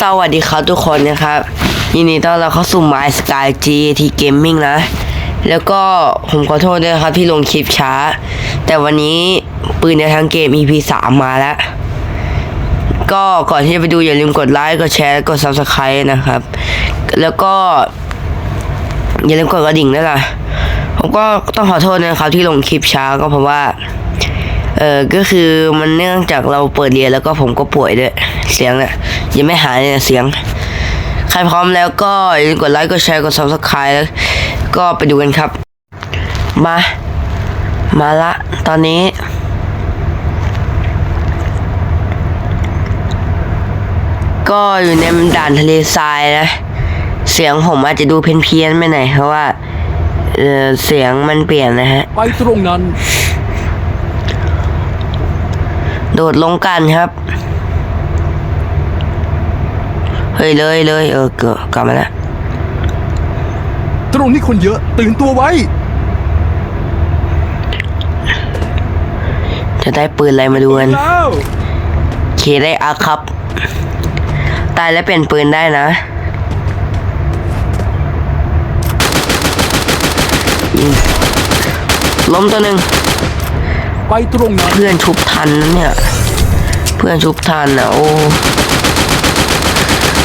สวัสดีครับทุกคนนะครับยินดีต้อนรับเข้าสู่ My Sky GT Gaming นะ แล้วก็ผมขอโทษด้วยครับที่ลงคลิปช้า แต่วันนี้ปืนในทางเกม EP 3มาแล้ว ก็ก่อนที่จะไปดูอย่าลืมกดไลค์กดแชร์กด Subscribe นะครับ แล้วก็ อย่าลืมกดกระดิ่งด้วยล่ะ ผมก็ต้องขอโทษนะครับที่ลงคลิปช้าก็เพราะว่า เออก็คือมันเนื่องจากเราเปิดเรียนแล้วก็ผมก็ป่วยด้วย เสียงเนี่ยยังไม่หายเลยเสียง ใครพร้อมแล้วก็อย่าลืมกดไลค์กดแชร์กด subscribe แล้วก็ไปดูกันครับ มา มาละ ตอนนี้ก็อยู่ในด่านทะเลทรายนะ เสียงผมอาจจะดูเพี้ยนๆไปหน่อยเพราะว่าเออเสียงมันเปลี่ยนนะฮะ ไปตรงนั้น โดดลงกันครับ เฮ้ยเลยเลยเออเกือบกลับมาแล้ว ตรงนี้คนเยอะ ตื่นตัวไว้ จะได้ปืนอะไรมาดูกันแล้วเคได้อาครับ ตายแล้วเปลี่ยนปืนได้นะยิงล้มตัวหนึ่ง ไปตรงนั้นเพื่อนชุบทันนะเนี่ย เพื่อนชุบทันอะโอ้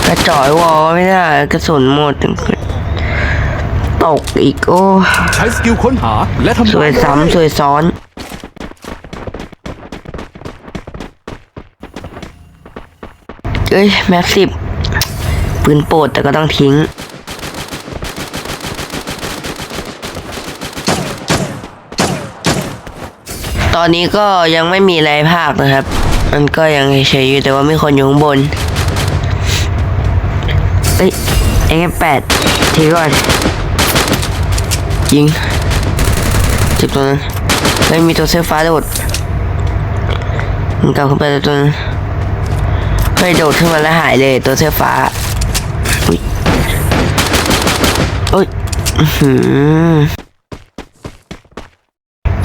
กระจอยวอไม่ได้กระสุนหมดตกอีกโอ้ใช้สกิลค้นหาและทำสวยซ้ำสวยซ้อนเอ้ยแม็กสิบปืนโปรดแต่ก็ต้องทิ้ง ตอนนี้ก็ยังไม่มีอะไรภาคนะครับ มันก็ยังเฉยอยู่แต่ว่ามีคนอยู่ข้างบนเอ้ยเอ็กแปดทีก่อนยิงจิบตัวนั้นไม่มีตัวเสื้อฟ้าโดดมันกลับขึ้นไปตัวนั้นเฮ้ยโดดขึ้นมาแล้วหายเลยตัวเสื้อฟ้าอุ้ยโอ้ย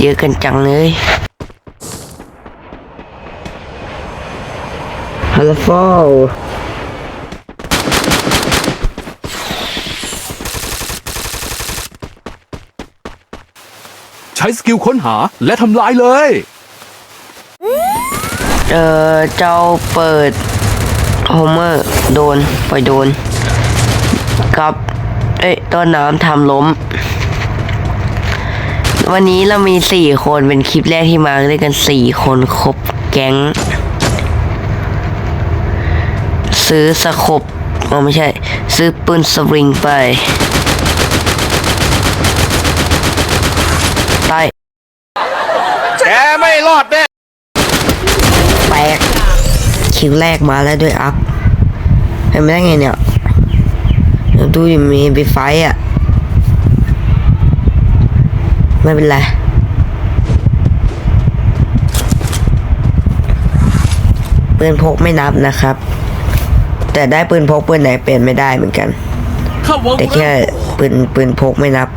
เยอะกันจังเลย ฮัลโหลใช้สกิลค้นหาและทำลายเลย เออเจ้าเปิดโฮเมอร์โดนปล่อยโดนกับเอ้ยต้นน้ำทำล้ม วันนี้เรามีสี่คนเป็นคลิปแรกที่มาด้วยกันสี่คนครบแก๊ง ซื้อสะคบอ๋อไม่ใช่ ซื้อปืนสวิงไปใต้แกไม่รอดแน่แตกคิวแรกมาแล้วด้วยอัพเห็นไม่ได้ไงเนี่ยเดี๋ยวดูดิมีไปไฟต์อะ ไม่เป็นไรปืนพกไม่นับนะครับ แต่ได้ปืนพกปืนไหนเปลี่ยนไม่ได้เหมือนกันเข้าวงแต่แค่ปืนปืนพกไม่นับ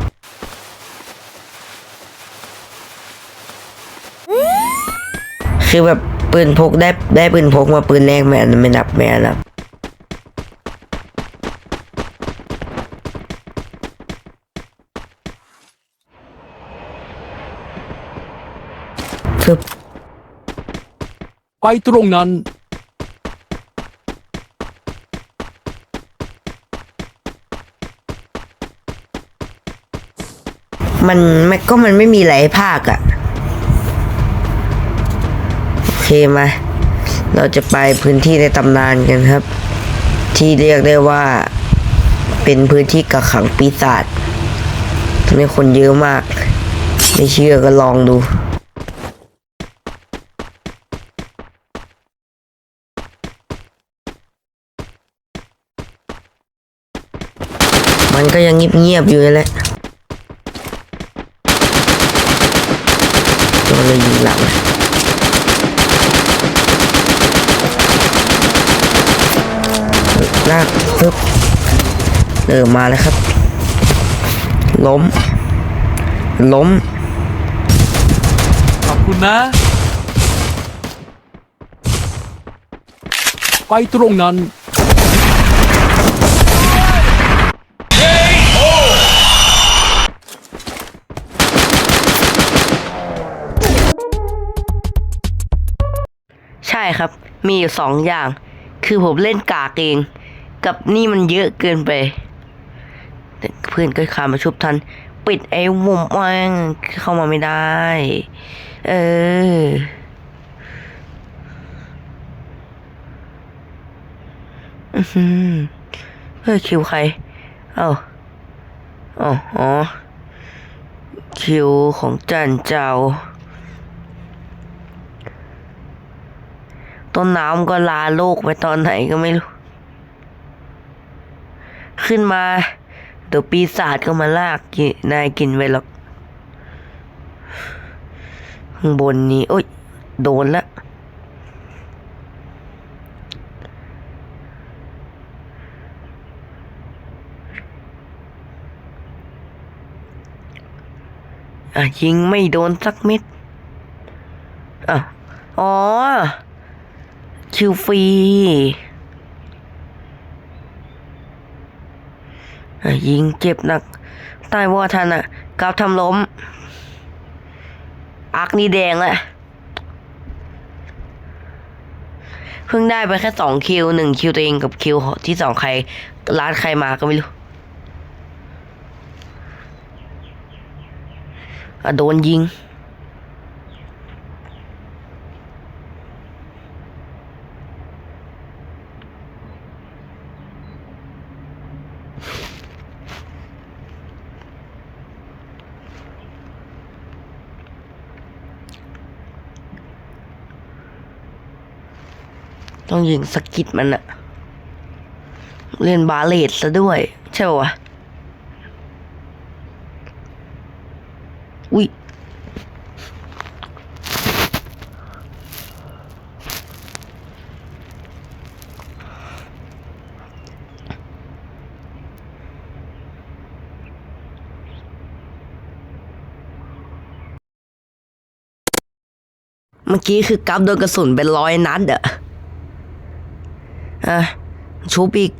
คือแบบปืนพกได้ได้ปืนพกมาปืนแรกไม่อันนั้นไม่นับไม่อันนับฟึบไปตรงนั้น มันมก็มันไม่มีหลายภาคอะโอเคมา เราจะไปพื้นที่ในตำนานกันครับ ที่เรียกได้ว่า เป็นพื้นที่กักขังปีศาจตรงนี้คนเยอะมาก ไม่เชื่อก็ลองดูมันก็ยังเงียบๆอยู่นั่นแหละ โดนเลยยิงหลังลากปึ๊บเออมาแล้วครับ ล้ม ล้ม ขอบคุณนะ ไปตรงนั้น ครับ มีอยู่สองอย่าง คือผมเล่นกากเอง กับนี่มันเยอะเกินไปเพื่อนก็คามาชุบทัน ปิดไอ้วงว่างเข้ามาไม่ได้ เอออือหือเฮ้ยคิวใคร เอ้าอ๋ออ๋อคิวของจันเจ้า ต้นน้ำก็ลาโลกไปตอนไหนก็ไม่รู้ ขึ้นมาเดี๋ยวปีศาจก็มาลากนายกินไปหรอก ข้างบนนี้ โอ๊ยโดนละอะยิงไม่โดนสักเม็ดอะอ๋อ คิวฟรียิงเจ็บหนัก ใต้ว่าทันอะกราบทำล้มอักนี่แดงแหละเพิ่งได้ไปแค่สองคิวหนึ่งคิวตัวเองกับคิวที่สองใครร้านใครมาก็ไม่รู้อะโดนยิง ต้องยิงสกิดมันอะเล่นบาเลตซะด้วย ใช่ปะวะอุ้ยเมื่อกี้คือกับโดนกระสุนเป็นร้อยนัดอะ อะชุบอีก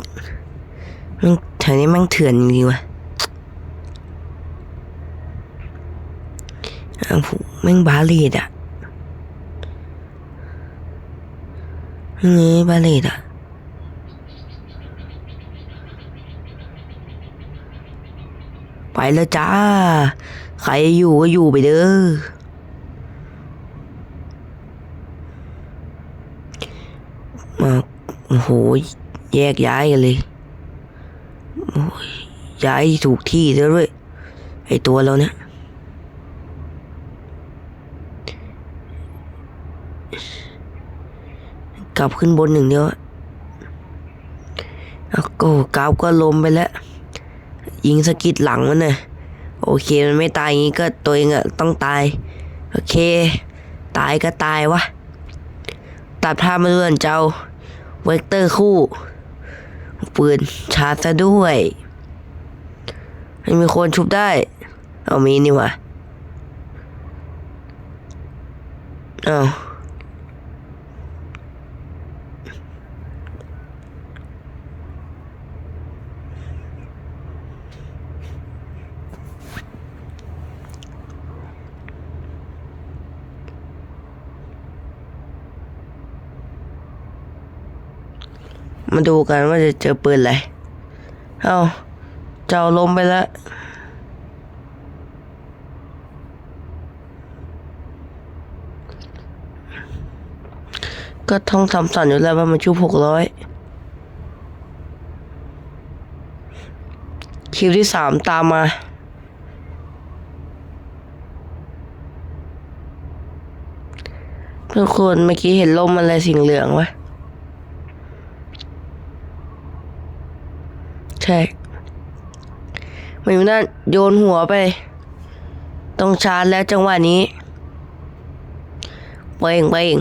มันแถวนี้ม่งเถื่อนจริงๆว่ะอ้าวแม่งบาเลดอะนี่บาเลดอะไปแล้วจ้า ใครอยู่ก็อยู่ไปเด้อ มา โอ้โห แยกย้ายกันเลย ย้ายถูกที่ซะด้วย ไอตัวเราเนี่ย กลับขึ้นบนหนึ่งเดียวอะแล้วก็กาวก็ลมไปแล้ว ยิงสกิดหลังมันน่ะโอเคมันไม่ตายงงี้ก็ตัวเองอะต้องตาย โอเค ตายก็ตายวะ ตัดภาพมาเรื่อนเจ้า เวกเตอร์คู่ ปืนชาร์จซะด้วยไม่มีคนชุบได้ เอามีนี่วะเอา มาดูกันว่าจะเจอปืนอะไร เอาเจ้าล้มไปแล้ว ก็ท่องสำสันอยู่แล้วว่ามันชุบหกร้อยคิวที่สามตามมาเพื่อนคนเมื่อกี้เห็นลมอะไรสีเหลืองวะ ช่ไม่มีนั่นโยนหัวไป ต้องชาร์จแล้วจังหวะนี้ เป่งเป่ง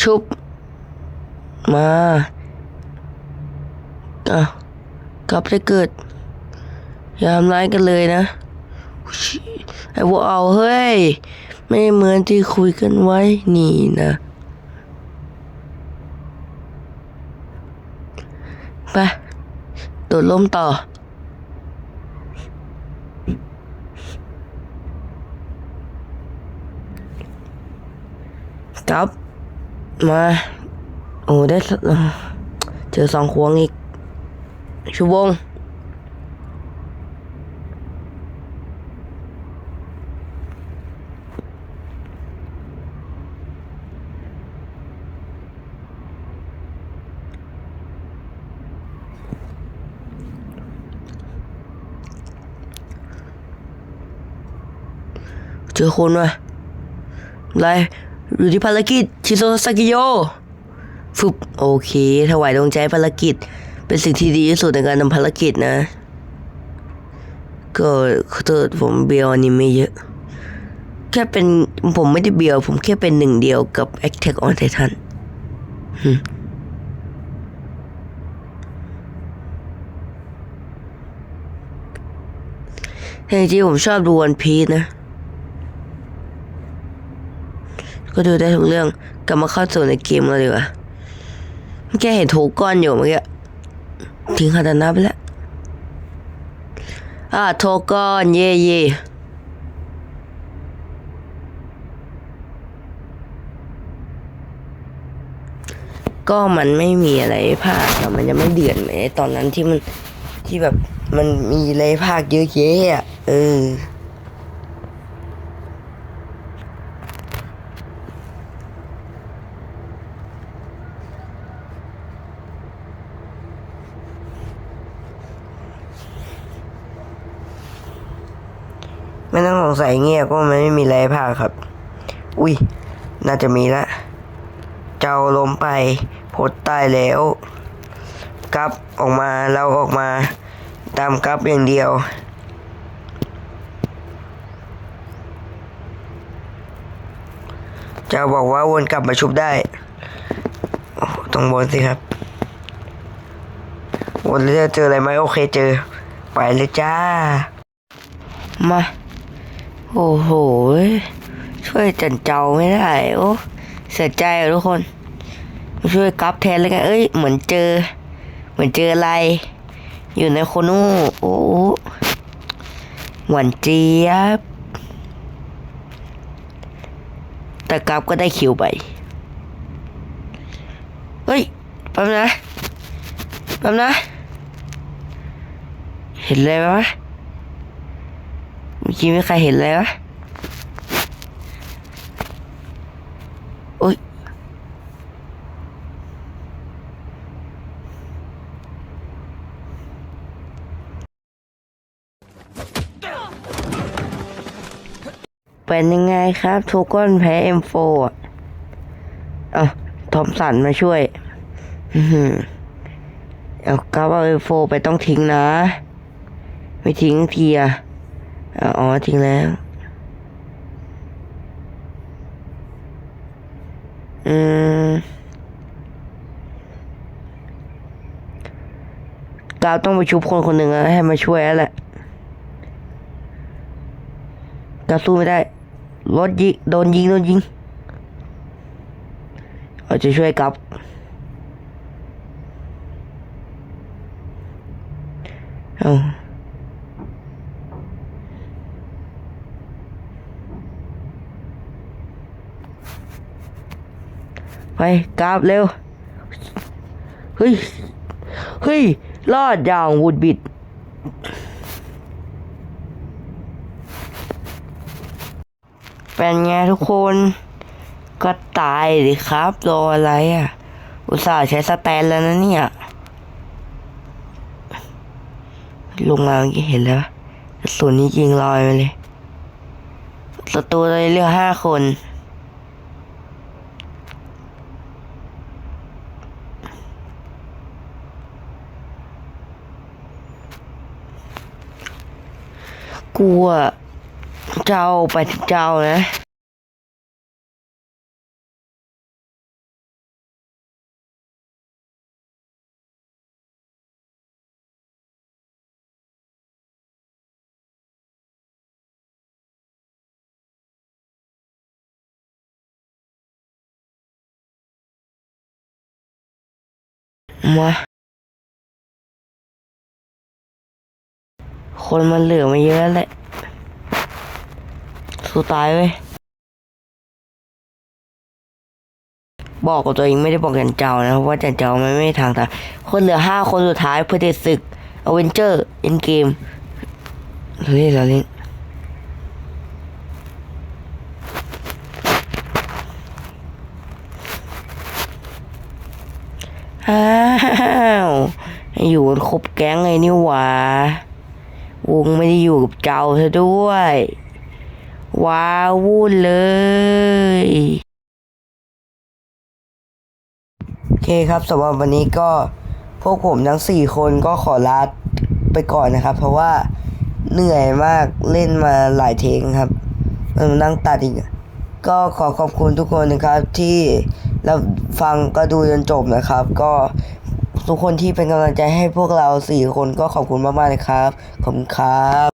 ชุบ มาอะกลับได้เกิดอย่าทำร้ายกันเลยนะ ไอ้พวกเอาเฮ้ย ไม่เหมือนที่คุยกันไว้ นี่นะไปโดล่มต่อ ครับมา โอ้ได้เอ่อเจอสองควงอีกชูวงเจอคนว่ะไร อยู่ที่ภารกิจชิโซซากิโยฟึบโอเค ถวายดวงใจภารกิจ เป็นสิ่งที่ดีที่สุดในการทำภารกิจนะ ก็ขอโทษผมเบียวอันนี้ไม่เยอะ แค่เป็นผมไม่ได้เบียวผมแค่เป็นหนึ่งเดียวกับ Attack on Titan แต่จริงๆผมชอบดูวันพี e นะ ก็ดูได้ทุกเรื่อง กลับมาเข้าสู่ในเกมเราดีกว่าเมื่อกี้เห็นโถก้อนอยู่เมื่อกี้ทิ้งคาตานะไปแล้วอ่าโถก้อน เย่เย่ก็มันไม่มีอะไรภาคอะมันจะไม่เดือดเหมือนตอนนั้นที่มันที่แบบมันมีอะไรภาคเยอะแยะอะเออ งสงสัยเงียบก็มันไม่มีอะไรภาคครับ อุ้ย น่าจะมีละ เจ้าล้มไปพดใต้แล้วกลับออกมาเราออกมาตามกลับอย่างเดียวเจ้าบอกว่าวนกลับมาชุบได้ต้องบนสิครับวนแล้วจะเจออะไรไหมโอเคเจอ ไปเลยจ้า มา โอ้โห ช่วยจันเจ้าไม่ได้ โอ้เสียใจทุกคนมาช่วยกราฟแทนเลยกันเอ้ย เหมือนเจอ เหมือนเจออะไร อยู่ในโคโน่โอ้หวานเจี๊ยบ แต่กราฟก็ได้คิวไป เฮ้ยแป๊บนะแป๊บนะ เห็นอะไรไหม กี้ไม่ใครเห็นเลยวะโอ๊ยเป็นยังไงครับทุกคนแพ้ M4 อะเอาทอมสันมาช่วยเอากลับเอา M4 ไปต้องทิ้งนะ ไม่ทิ้งทีอะ อ๋อทิ้งแล้ว อืมกาวต้องไปชุบคนคนหนึ่งให้มาช่วยแล้วแหละกาวสู้ไม่ได้รถยิงโดนยิงโดนยิงเอาจะช่วยกับ เอา ไปกราบเร็ว เฮ้ย เฮ้ย รอดอย่างวุดบิด เป็นไงทุกคน ก็ตายดิครับรออะไรอะ อุตส่าห์ใช้สแตนแล้วนะเนี่ย ลงมาเมื่อกี้เห็นแล้วกระสุนนี้ยิงลอยมาเลยศัตรูเลยเหลือกห้าคน กลัะเจ้าไปเจ้านะมา คนมันเหลือมาเยอะแหละสู้ตายเว้ยบอกกับตัวเองไม่ได้บอกจันเจ้านะเพราะว่าจันเจ้าไมันไม่ทางตายคนเหลือห้าคนสุดท้ายเพื่อเดศึกอเวนเจอร์เอ็นเกมเราเล่นเราเล่นอ้าวอยู่กันครบแก๊งเลยนี่หว่า วงไม่ได้อยู่กับเจ้าซะด้วย ว้าวุ่นเลย โอเคครับสำหรับวันนี้ก็พวกผมทั้งสี่คนก็ขอลาไปก่อนนะครับ เพราะว่าเหนื่อยมากเล่นมาหลายเทงครับมานั่งตัดอีก ก็ขอขอบคุณทุกคนนะครับที่รับฟังก็ดูจนจบนะครับ ก็ ทุกคนที่เป็นกำลังใจให้พวกเราสี่คนก็ขอบคุณมากๆเลยครับ ขอบคุณครับ